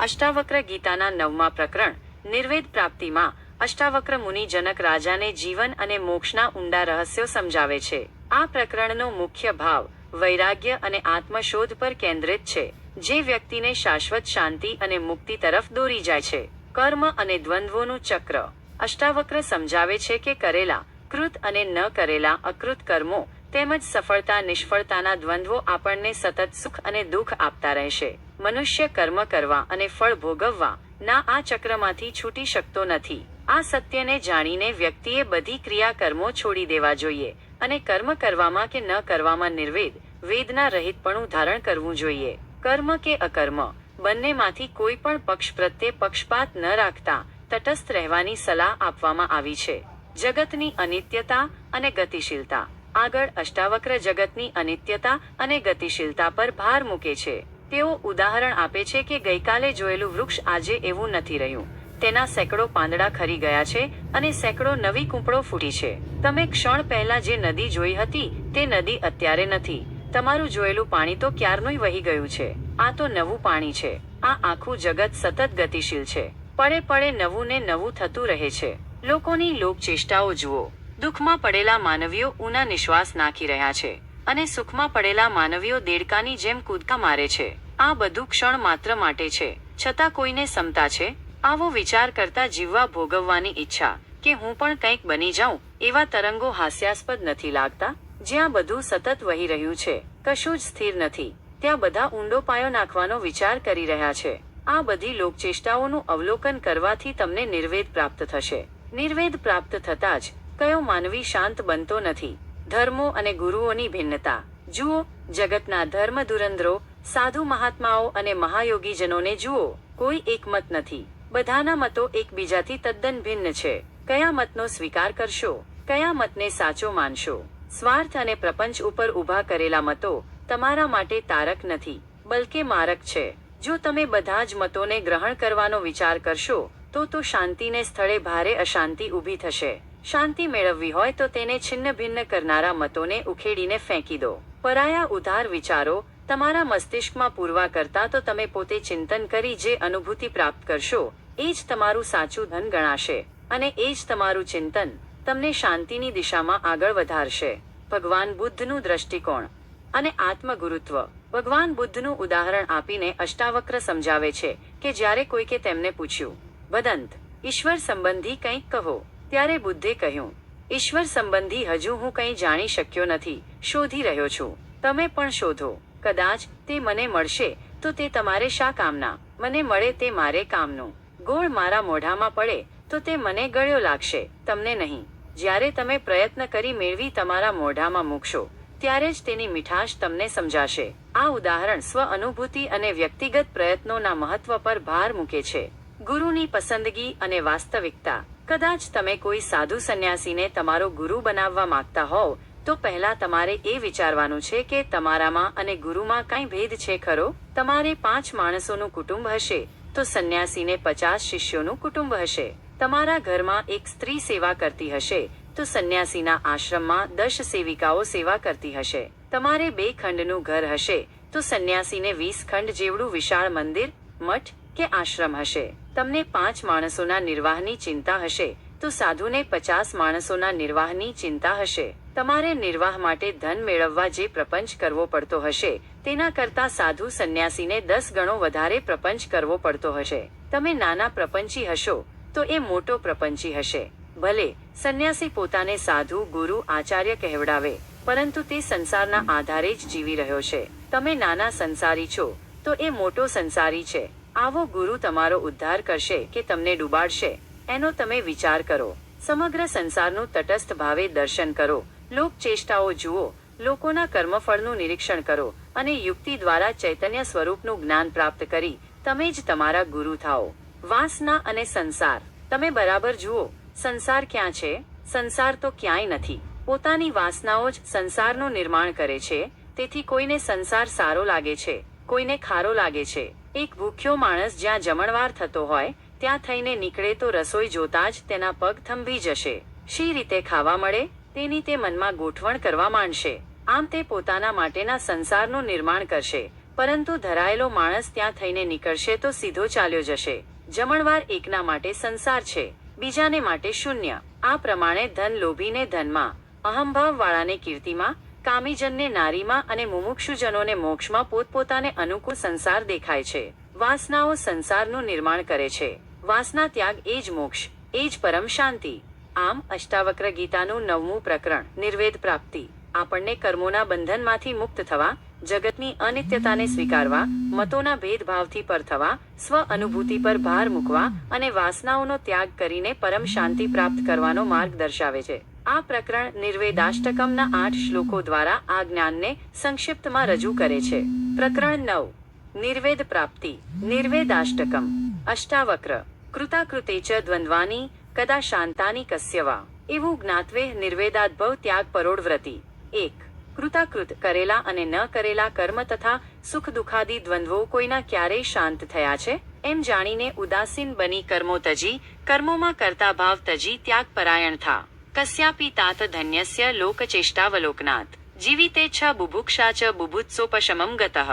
અષ્ટાવક્ર ગીતાના નવમા પ્રકરણ, નિર્વેદ પ્રાપ્તિમાં અષ્ટાવક્ર મુનિ જનક રાજાને જીવન અને મોક્ષના ઊંડા રહસ્યો સમજાવે છે. આ પ્રકરણનો મુખ્ય ભાવ વૈરાગ્ય અને આત્મશોધ પર કેન્દ્રિત છે, જે વ્યક્તિને શાશ્વત શાંતિ અને મુક્તિ તરફ દોરી જાય છે. કર્મ અને દ્વંદ્વોનું ચક્ર. અષ્ટાવક્ર સમજાવે છે કે કરેલા, કૃત અને ન કરેલા અકૃત કર્મો તેમજ સફળતા નિષ્ફળતાના દ્વંદ્વો આપણને સતત સુખ અને દુઃખ આપતા રહેશે. મનુષ્ય કર્મ કરવા અને ફળ ભોગવવા. ના, આ ચક્રમાંથી છૂટી શકતો નથી. આ સત્યને જાણીને વ્યક્તિએ બધી ક્રિયા કર્મો છોડી દેવા જોઈએ અને કર્મ કરવામાં કે ન કરવામાં નિર્વેદ, વેદના રહિતપણું ધારણ કરવું જોઈએ. કર્મ કે અકર્મ, બંનેમાંથી કોઈ પણ પક્ષ પ્રત્યે પક્ષપાત ન રાખતા તટસ્થ રહેવાની સલાહ આપવામાં આવી છે. જગતની અનિત્યતા અને ગતિશીલતા. આગળ અષ્ટાવક્ર જગતની અનિત્યતા અને ગતિશીલતા પર ભાર મૂકે છે. તેઓ ઉદાહરણ આપે છે કે ગઈકાલે જોયેલું વૃક્ષ આજે એવું નથી રહ્યું. તેના સેંકડો પાંદડા ખરી ગયા છે અને સેંકડો નવી કૂંપળો ફૂટી છે. તમે ક્ષણ પહેલા જે નદી જોઈ હતી, તે નદી અત્યારે નથી. તમારું જોયેલું પાણી તો ક્યારનુંય વહી ગયું છે. આ તો નવું પાણી છે. આ આખું જગત સતત ગતિશીલ છે. પડે પડે નવું ને નવું થતું રહે છે. લોકોની લોકચેષ્ટાઓ જુઓ. દુઃખમાં પડેલા માનવીઓ ઊના નિશ્વાસ નાખી રહ્યા છે. અને સુખમાં પડેલા માનવીઓ દેડકાની જેમ કૂદકા મારે છે. આ બધું ક્ષણ માત્ર માટે છે. છતાં કોઈને સમતા છે? આવો વિચાર કરતા જીવવા ભોગવવાની ઈચ્છા કે હું પણ કંઈક બની જાઉં, એવા તરંગો હાસ્યાસ્પદ નથી લાગતા? જ્યાં બધું સતત વહી રહ્યું છે, કશું જ સ્થિર નથી. ત્યાં બધા ઊંડો પાયો નાખવાનો વિચાર કરી રહ્યા છે. આ બધી લોકચેષ્ટાઓનું અવલોકન કરવાથી તમને નિર્વેદ પ્રાપ્ત થશે. નિર્વેદ પ્રાપ્ત થતાં જ કયો માનવી શાંત બનતો નથી? ધર્મો અને ગુરુઓની ભિન્નતા. જુઓ, જગતના ધર્મ ધુરંધરો, સાધુ મહાત્માઓ અને મહાયોગીજનોને જુઓ. કોઈ એકમત નથી. બધાના મતો એકબીજાથી તદ્દન ભિન્ન છે. કયા મતનો સ્વીકાર કરશો? કયા મતને સાચો માનશો? સ્વાર્થ અને પ્રપંચ ઉપર ઊભા કરેલા મતો તમારા માટે તારક નથી, બલકે મારક છે. જો તમે બધા જ મતોને ગ્રહણ કરવાનો વિચાર કરશો, તો તો શાંતિને સ્થળે ભારે અશાંતિ ઊભી થશે. શાંતિ મેળવવી હોય તો તેને છિન્ન ભિન્ન કરનારા મતોને ઉખેડીને ફેંકી દો. પરાયા ઉધાર વિચારો, તમારા મસ્તિષ્કમાં પૂરવા કરતા તો તમે પોતે ચિંતન કરી જે અનુભૂતિ પ્રાપ્ત કરશો, એ જ તમારું સાચું ધન ગણાશે અને એ જ તમારું ચિંતન તમને શાંતિની દિશામાં આગળ વધારશે. ભગવાન બુદ્ધનું દ્રષ્ટિકોણ અને આત્મગુરુત્વ. ભગવાન બુદ્ધનું ઉદાહરણ આપીને અષ્ટાવક્ર સમજાવે છે કે જ્યારે કોઈકે તેમને પૂછ્યું બદંત ઈશ્વર સંબંધી કંઈક કહો. ત્યારે બુદ્ધે કહ્યું, ઈશ્વર સંબંધી હજુ હું કંઈ જાણી શક્યો નથી, શોધી રહ્યો છું. તમે પણ શોધો. કદાચ તે મને મળશે, તો તે તમારે શા કામના? મને મળે તે મારે કામનું. ગોળ મારા મોઢામાં પડે, તો તે મને ગળ્યો લાગશે. તમને નહીં. જ્યારે તમે પ્રયત્ન કરી મેળવી તમારા મોઢામાં મૂકશો, ત્યારે જ તેની મીઠાશ તમને સમજાશે. આ ઉદાહરણ સ્વ અનુભૂતિ અને વ્યક્તિગત પ્રયત્નોના મહત્વ પર ભાર મૂકે છે. ગુરુની પસંદગી અને વાસ્તવિકતા. કદાચ તમે કોઈ સાધુ સંન્યાસીને તમારો ગુરુ બનાવવા માંગતા હોવ, તો પહેલા તમારે એ વિચારવાનું છે કે તમારામાં અને ગુરુમાં કઈ ભેદ છે ખરો? તમારે પાંચ માણસોનું કુટુંબ હશે, તો સંન્યાસીને પચાસ શિષ્યોનું કુટુંબ હશે. તમારા ઘરમાં એક સ્ત્રી સેવા કરતી હશે, તો સંન્યાસીના આશ્રમમાં દશ સેવિકાઓ સેવા કરતી હશે. તમારે બે ખંડનું ઘર હશે, તો સંન્યાસીને વીસ ખંડ જેવડું વિશાળ મંદિર, મઠ કે આશ્રમ હશે. તમને પાંચ માણસોના નિર્વાહની ચિંતા હશે, તો સાધુને પચાસ માણસોના નિર્વાહની ચિંતા હશે. તમારે નિર્વાહ માટે ધન મેળવવા જે પ્રપંચ કરવો પડતો હશે, તેના કરતા સાધુ સંન્યાસીને દસ ગણો વધારે પ્રપંચ કરવો પડતો હશે. તમે નાના પ્રપંચી હશો, તો એ મોટો પ્રપંચી હશે. ભલે, સંન્યાસી પોતાને સાધુ, ગુરુ, આચાર્ય કહેવડાવે, પરંતુ તે સંસારના આધારે જ જીવી રહ્યો છે. તમે નાના સંસારી છો, તો એ મોટો સંસારી છે. આવો ગુરુ તમારો ઉદ્ધાર કરશે કે તમને ડૂબાડશે. એનો તમે વિચાર કરો. સમગ્ર સંસારનું તટસ્થ ભાવે દર્શન કરો. લોક ચેષ્ટાઓ જુઓ. લોકોના કર્મફળનું નિરીક્ષણ કરો અને યુક્તિ દ્વારા ચૈતન્ય સ્વરૂપનું જ્ઞાન પ્રાપ્ત કરી તમે જ તમારા ગુરુ થાઓ. વાસના અને સંસાર. તમે બરાબર જુઓ. સંસાર ક્યાં છે? સંસાર તો ક્યાંય નથી. પોતાની વાસનાઓ જ સંસારનું નિર્માણ કરે છે. તેથી કોઈને સંસાર સારો લાગે છે. કોઈને ખારો લાગે છે. એક ભૂખ્યો માણસ જ્યાં જમણવાર થતો હોય, ત્યાં થઈને નીકળે તો રસોઈ જોતા જ તેના પગ થંભી જશે. શી રીતે ખાવા મળે? તેની તે મનમાં ગોઠવણ કરવા માંડશે. આમ તે પોતાના માટેના સંસારનું નિર્માણ કરશે. પરંતુ ધરાયેલો માણસ ત્યાં થઈને નીકળશે તો સીધો ચાલ્યો જશે. જમણવાર એકના માટે સંસાર છે, બીજાને માટે શૂન્ય. આ પ્રમાણે ધન લોભીને ધનમાં અહંભાવ વાળાને કીર્તિમાં કામીજનને નારીમાં અને મુમુક્ષુજનોને મોક્ષમાં પોતપોતાને અનુકૂળ સંસાર દેખાય છે. વાસનાઓ સંસારનું નિર્માણ કરે છે. વાસના ત્યાગ એ જ મોક્ષ, એ જ પરમ શાંતિ. આમ અષ્ટાવક્ર ગીતાનું નવમું પ્રકરણ, નિર્વેદ પ્રાપ્તિ. આપણને કર્મોના બંધનમાંથી મુક્ત થવા, જગતની અનિત્યતાને સ્વીકારવા, મતોના ભેદભાવથી પર થવા, સ્વ અનુભૂતિ પર ભાર મૂકવા અને વાસનાઓનો ત્યાગ કરીને પરમ શાંતિ પ્રાપ્ત કરવાનો માર્ગ દર્શાવે છે. આ પ્રકરણ નિર્વેદાષ્ટકમના આઠ શ્લોકો દ્વારા આ જ્ઞાનને સંક્ષિપ્તમાં રજૂ કરે છે. પ્રકરણ નવ. નિર્વેદ પ્રાપ્તિ. નિર્વેદાષ્ટકમ. અષ્ટાવક્ર. કૃતાકૃતે ચ દ્વંદ્વાની, કદા શાંતાની કસ્યવા. એવું જ્ઞાત્વે નિર્વેદાદ્ભવ ત્યાગ પરોડવ્રતિ. એક. કૃતાકૃત કરેલા અને ન કરેલા કર્મ તથા સુખ દુખાદી દ્વંદ્વો કોઈના ક્યારેય શાંત થયા છે? એમ જાણીને ઉદાસીન બની કર્મો તજી, કર્મોમાં કરતા ભાવ તજી ત્યાગ પરાયણ થા. કસ્યાપી તાત ધન્યસ્ય લોકચેષ્ટાવલોકનાત જીવિતે છ બુભુક્ષા ચ બુભુત્સોપશમમ ગતઃ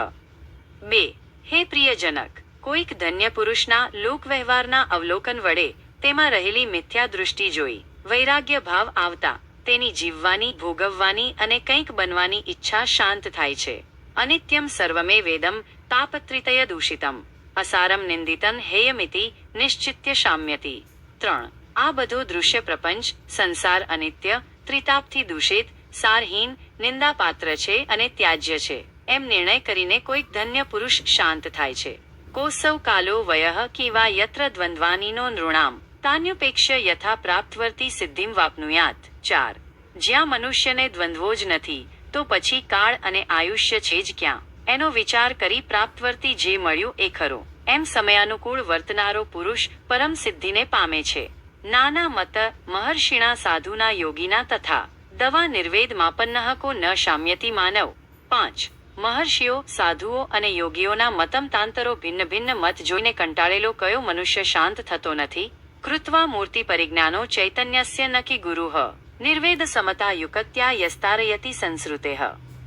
બે હે પ્રિયજનક કોઈક ધન્ય પુરુષના લોકવ્યવહારના અવલોકન વડે તેમાં રહેલી મિથ્યા દૃષ્ટિ જોઈ વૈરાગ્ય ભાવ આવતા તેની જીવવાની ભોગવવાની અને કંઈક બનવાની ઈચ્છા શાંત થાય છે અનિત્યમ સર્વમે વેદમ તાપત્રિતય દૂષિતમ અસારમ નિંદિતન હેયમિતિ નિશ્ચિત્ય શામ્યતિ ત્રણ આ બધો દૃશ્ય પ્રપંચ, સંસાર અનિત્ય, ત્રિતાપથી દૂષિત, સારહીન, નિંદાપાત્ર છે અને ત્યાજ્ય છે. એમ નિર્ણય કરીને કોઈક ધન્ય પુરુષ શાંત થાય છે. કોસૌ કાલો વયઃ કિવા યત્ર દ્વંદ્વાનીનો નૃણામ. તાન્યુપેક્ષ્ય યથા પ્રાપ્તવર્તી સિદ્ધિમ વાપનુયાત. ચાર. જ્યાં મનુષ્યને દ્વંદ્વો જ નથી, તો પછી કાળ અને આયુષ્ય છે જ ક્યાં. એનો વિચાર કરી પ્રાપ્તવર્તી જે મળ્યું એ ખરો. એમ સમયાનુકૂળ વર્તનારો પુરુષ પરમ સિદ્ધિને પામે છે. નાના મત મહર્ષિણા સાધુના યોગીના તથા દવા નિર્વેદ માપન્નહકો ન શામ્યતિ માનવ. પાંચ. મહર્ષિઓ, સાધુઓ અને યોગીઓના મતમતાંતરો ભિન્ન ભિન્ન મત જોઈને કંટાળેલો કયો મનુષ્ય શાંત થતો નથી? કૃત્વા મૂર્તિ પરિજ્ઞાનો ચૈતન્યસ્ય નકી ગુરુઃ. નિર્વેદ સમતા યુકત્યા યસ્તારયતિ સંસ્રુતેઃ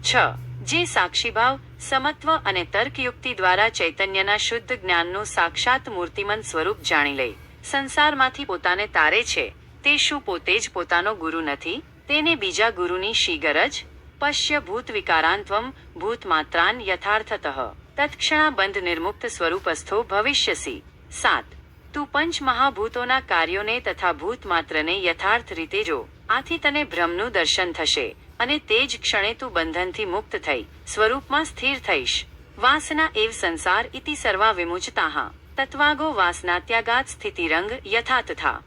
છ. જે સાક્ષીભાવ, સમત્વ અને તર્કયુક્તિ દ્વારા ચૈતન્યના શુદ્ધ જ્ઞાનનું સાક્ષાત મૂર્તિમંત સ્વરૂપ જાણી લે. સંસારમાંથી પોતાને તારે છે. તે શું પોતે જ પોતાનો ગુરુ નથી? તેને બીજા ગુરુની શી ગરજ પશ્ય ભૂત વિકારાંત્વમ ભૂત માત્રાન યથાર્થતઃ. તત્ક્ષણા બંધ નિર્મુક્ત સ્વરૂપસ્થો ભવિષ્યસી. સાત. તું પંચ મહાભૂતોના કાર્યોને તથા ભૂત માત્રને યથાર્થ રીતે જો. આથી તને ભ્રમનું દર્શન થશે, અને તે જ ક્ષણે તું બંધનથી મુક્ત થઈ, સ્વરૂપમાં સ્થિર થઈશ. વાસના એવ સંસાર ઇતિ સર્વા વિમુચતાહ તત્વાગો વાસના ત્યાગાત સ્થિતિરંગ યથા તથા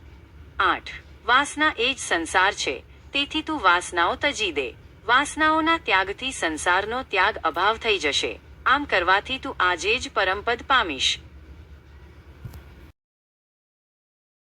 આઠ વાસના એ જ સંસાર છે તેથી તું વાસનાઓ તજી દે વાસનાઓના ત્યાગથી સંસારનો ત્યાગ અભાવ થઈ જશે। આમ કરવાથી તું આજે જ પરમપદ પામીશ।